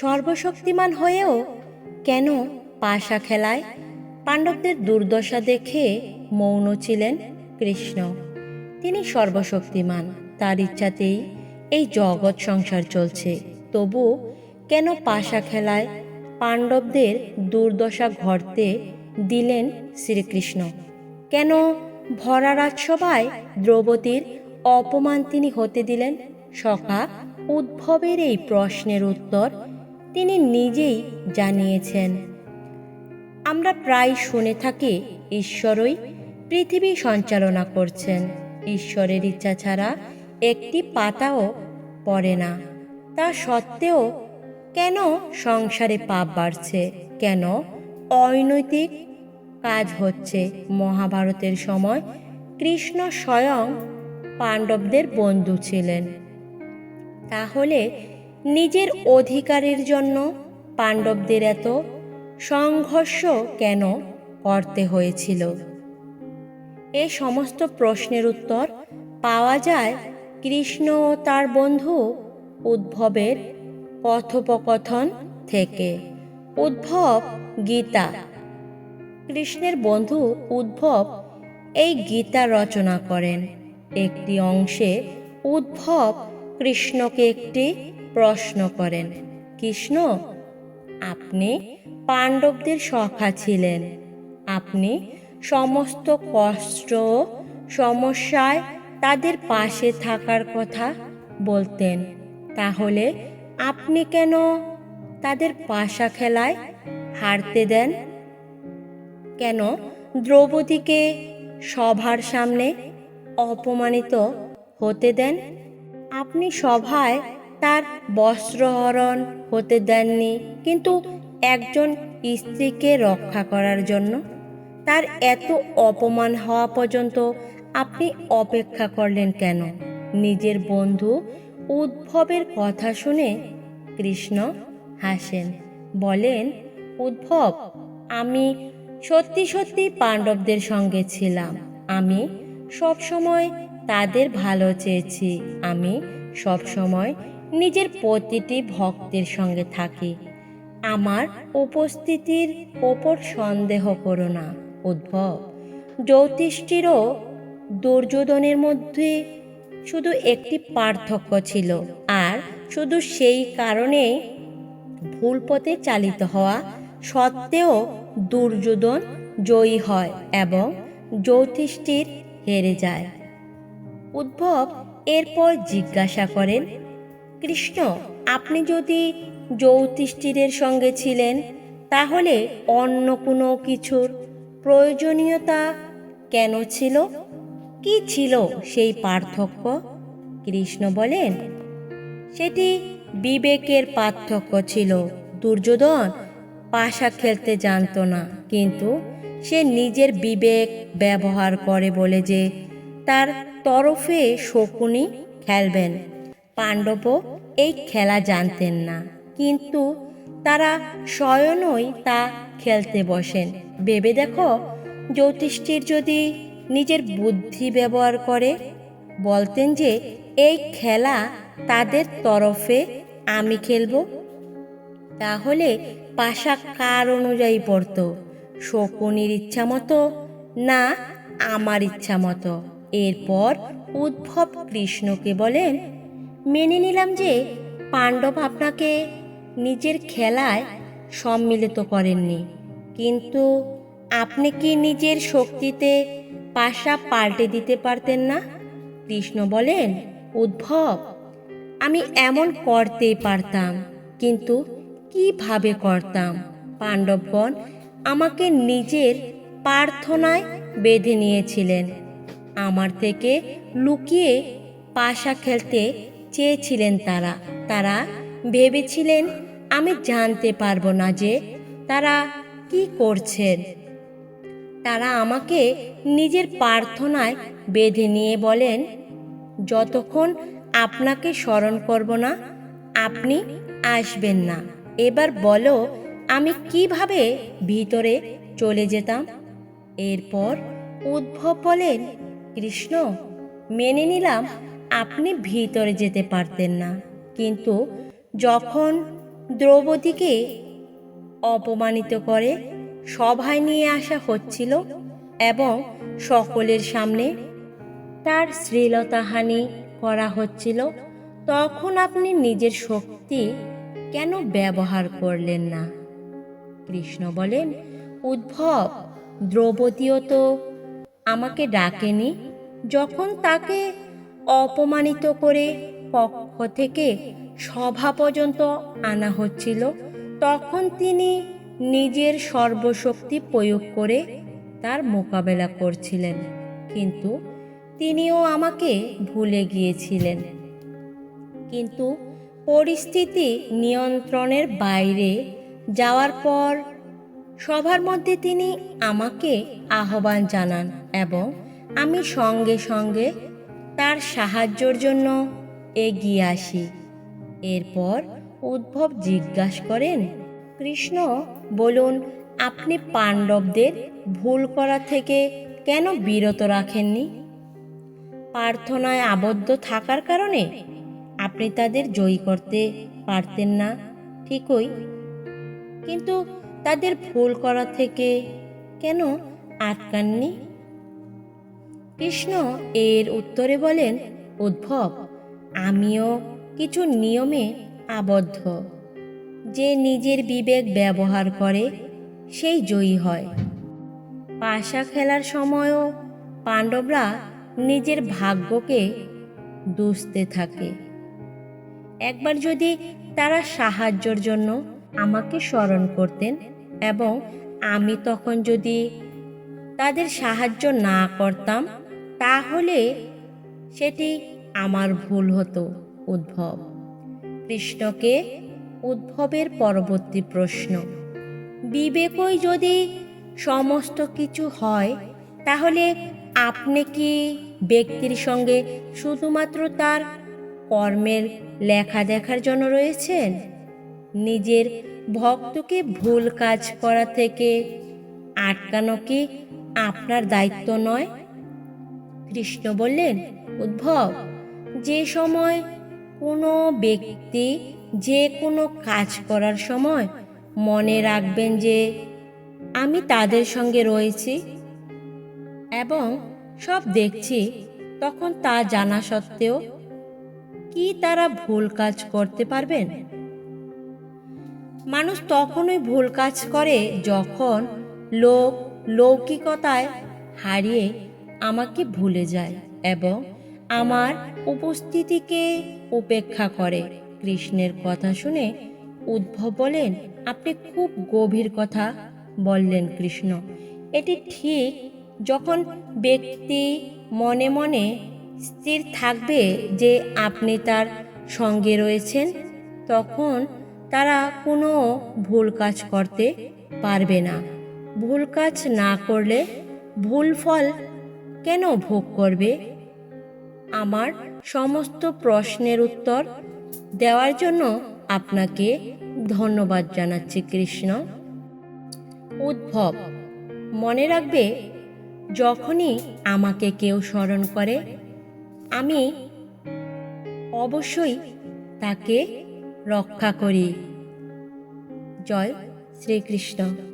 সর্বশক্তিমান হয়েও কেন পাশা খেলায় পাণ্ডবদের দুর্দশা দেখে মৌন ছিলেন কৃষ্ণ। তিনি সর্বশক্তিমান, তার ইচ্ছাতেই এই জগৎ সংসার চলছে। তবু কেন পাশা খেলায় পাণ্ডবদের দুর্দশা ঘটতে দিলেন শ্রীকৃষ্ণ? কেন ভরা রাজসভায় দ্রৌপদীর অপমান তিনি হতে দিলেন? সখা, উদ্ভবের এই প্রশ্নের উত্তর তিনি নিজেই জানিয়েছেন, আমরা প্রায় শুনে থাকি ঈশ্বরই পৃথিবী সঞ্চালনা করছেন। ঈশ্বরের ইচ্ছা ছাড়া একটি পাতাও পড়ে না। তা সত্ত্বেও কেন সংসারে পাপ বাড়ছে? কেন অনৈতিক কাজ হচ্ছে? মহাভারতের সময় কৃষ্ণ স্বয়ং পাণ্ডবদের বন্ধু ছিলেন। তাহলে নিজের অধিকারের জন্য পাণ্ডবদের এত সংঘর্ষ কেন করতে হয়েছিল? এ সমস্ত প্রশ্নের উত্তর পাওয়া যায় কৃষ্ণ ও তার বন্ধু উদ্ভবের কথোপকথন থেকে। উদ্ভব গীতা। কৃষ্ণের বন্ধু উদ্ভব এই গীতা রচনা করেন। একটি অংশে উদ্ভব কৃষ্ণকে একটি প্রশ্ন করেন, কৃষ্ণ, আপনি পাণ্ডবদের সখা ছিলেন। আপনি সমস্ত কষ্ট সমস্যায় তাদের পাশে থাকার কথা বলতেন। তাহলে আপনি কেন তাদের পাশা খেলায় হারতে দেন? কেন দ্রৌপদীকে সভার সামনে অপমানিত হতে দেন? আপনি সভায় তার বস্ত্রহরণ হতে দেননি, কিন্তু একজন স্ত্রীকে রক্ষা করার জন্য। তার এত অপমান হওয়া পর্যন্ত আপনি অপেক্ষা করলেন কেন? নিজের বন্ধু উদ্ভবের কথা শুনে কৃষ্ণ হাসেন, বলেন, উদ্ভব, আমি সত্যি সত্যি পাণ্ডবদের সঙ্গে ছিলাম। আমি সবসময় তাদের ভালো চেয়েছি। আমি সবসময় নিজের প্রতিটি ভক্তের সঙ্গে থাকি। আমার উপস্থিতির ওপর সন্দেহ করো না, উদ্ভব। জ্যোতিষ্ঠিরও দুর্যোধনের মধ্যে শুধু একটি পার্থক্য ছিল, আর শুধু সেই কারণেই ভুল পথে চালিত হওয়া সত্ত্বেও দুর্যোধন জয়ী হয় এবং জ্যোতিষ্ঠির হেরে যায়। উদ্ভব এরপর জিজ্ঞাসা করেন কৃষ্ণ, আপনি যদি জ্যোতিষ্ঠিরের সঙ্গে ছিলেন, তাহলে অন্য কোনো কিছুর প্রয়োজনীয়তা কেন ছিল? কি ছিল সেই পার্থক্য? কৃষ্ণ বলেন, সেটি বিবেকের পার্থক্য ছিল। দুর্যোধন পাশা খেলতে জানতো না, কিন্তু সে নিজের বিবেক ব্যবহার করে বলে যে, তার তরফে শকুনি খেলবেন। পাণ্ডবও এই খেলা জানতেন না। কিন্তু তারা স্বয়নই তা খেলতে বসেন। ভেবে দেখো, জ্যোতিষ্ঠির যদি নিজের বুদ্ধি ব্যবহার করে, বলতেন যে, এই খেলা তাদের তরফে আমি খেলব। তাহলে পাশা কার অনুযায়ী পড়তো? শকুনির ইচ্ছা মতো না আমার ইচ্ছা মতো? এরপর উদ্ভব কৃষ্ণকে বলেন মেনে নিলাম যে পাণ্ডব আপনাকে নিজের খেলায় সম্মিলিত করেননি। কিন্তু আপনি কি নিজের শক্তিতে পাশা পাল্টে দিতে পারতেন না? কৃষ্ণ বলেন, উদ্ভব, আমি এমন করতেই পারতাম, কিন্তু কীভাবে করতাম? পাণ্ডবগণ আমাকে নিজের প্রার্থনায় বেঁধে নিয়েছিলেন। আমার থেকে লুকিয়ে পাশা খেলতে চেয়েছিলেন তারা। তারা ভেবেছিলেন, আমি জানতে পারব না যে তারা কি করছেন। তারা আমাকে নিজের প্রার্থনায় বেঁধে নিয়ে বলেন, যতক্ষণ আপনাকে স্মরণ করব না, আপনি আসবেন না। এবার বলো, আমি কীভাবে ভিতরে চলে যেতাম? এরপর উদ্ভব বলেন, কৃষ্ণ, মেনে নিলাম আপনি ভিতরে যেতে পারতেন না। কিন্তু যখন দ্রৌপদীকে অপমানিত করে সভায় নিয়ে আসা হচ্ছিল এবং সকলের সামনে তার শ্লীলতাহানি করা হচ্ছিল, তখন আপনি নিজের শক্তি কেন ব্যবহার করলেন না? কৃষ্ণ বলেন উদ্ভব দ্রৌপদীও তো আমাকে ডাকেনি। যখন তাকে অপমানিত করে পক্ষ থেকে সভা পর্যন্ত আনা হচ্ছিল। তখন তিনি নিজের সর্বশক্তি প্রয়োগ করে তার মোকাবেলা করছিলেন। কিন্তু তিনিও আমাকে ভুলে গিয়েছিলেন। কিন্তু পরিস্থিতি নিয়ন্ত্রণের বাইরে যাওয়ার পর সবার মধ্যে তিনি আমাকে আহ্বান জানান এবং আমি সঙ্গে সঙ্গে তার সাহায্যর জন্য এগিয়ে আসি। এরপর উদ্ভব জিজ্ঞাসা করেন, কৃষ্ণ, বলুন, আপনি পাণ্ডবদের ভুল করা থেকে কেন বিরত রাখেননি? প্রার্থনায় আবদ্ধ থাকার কারণে আপনি তাদের জয়ী করতে পারতেন না, ঠিকই। কিন্তু তাদের ভুল করা থেকে কেন আটকাননি? কৃষ্ণ এর উত্তরে বলেন, উদ্ভব, আমিও কিছু নিয়মে আবদ্ধ। যে নিজের বিবেক ব্যবহার করে, সেই জয়ী হয়। পাশা খেলার সময়ও পাণ্ডবরা নিজের ভাগ্যকে দুষতে থাকে। একবার যদি তারা সাহায্যর জন্য আমাকে স্মরণ করতেন এবং আমি তখন যদি তাদের সাহায্য না করতাম তাহলে সেটি আমার ভুল হতো, উদ্ভব। কৃষ্ণকে উদ্ভবের পরবর্তী প্রশ্ন, বিবেকই যদি সমস্ত কিছু হয়, তাহলে আপনি কি ব্যক্তির সঙ্গে শুধুমাত্র তার কর্মের লেখা দেখার জন্য রয়েছেন? নিজের ভক্তকে ভুল কাজ করা থেকে আটকানো কি আপনার দায়িত্ব নয়? কৃষ্ণ বললেন, উদ্ভব, যে সময় কোনো ব্যক্তি যে কোনো কাজ করার সময় মনে রাখবেন যে আমি তাদের সঙ্গে রয়েছি এবং সব দেখছি, তখন তা জানা সত্ত্বেও কি তারা ভুল কাজ করতে পারবেন? মানুষ তখনই ভুল কাজ করে যখন লোক লৌকিকতায় হারিয়ে আমাকে ভুলে যায় এবং আমার উপস্থিতিকে উপেক্ষা করে। কৃষ্ণের কথা শুনে উদ্ভব বলেন, আপনি খুব গভীর কথা বললেন কৃষ্ণ। এটি ঠিক যখন ব্যক্তি মনে মনে স্থির থাকবে যে আপনি তার সঙ্গে রয়েছেন, তখন তারা কোনো ভুল কাজ করতে পারবে না। ভুল কাজ না করলে ভুল ফল কেন ভোগ করবে? আমার সমস্ত প্রশ্নের উত্তর দেওয়ার জন্য আপনাকে ধন্যবাদ জানাচ্ছি, কৃষ্ণ। উদ্ভব, মনে রাখবে, যখনই আমাকে কেউ স্মরণ করে, আমি অবশ্যই তাকে রক্ষা করি। জয় শ্রীকৃষ্ণ।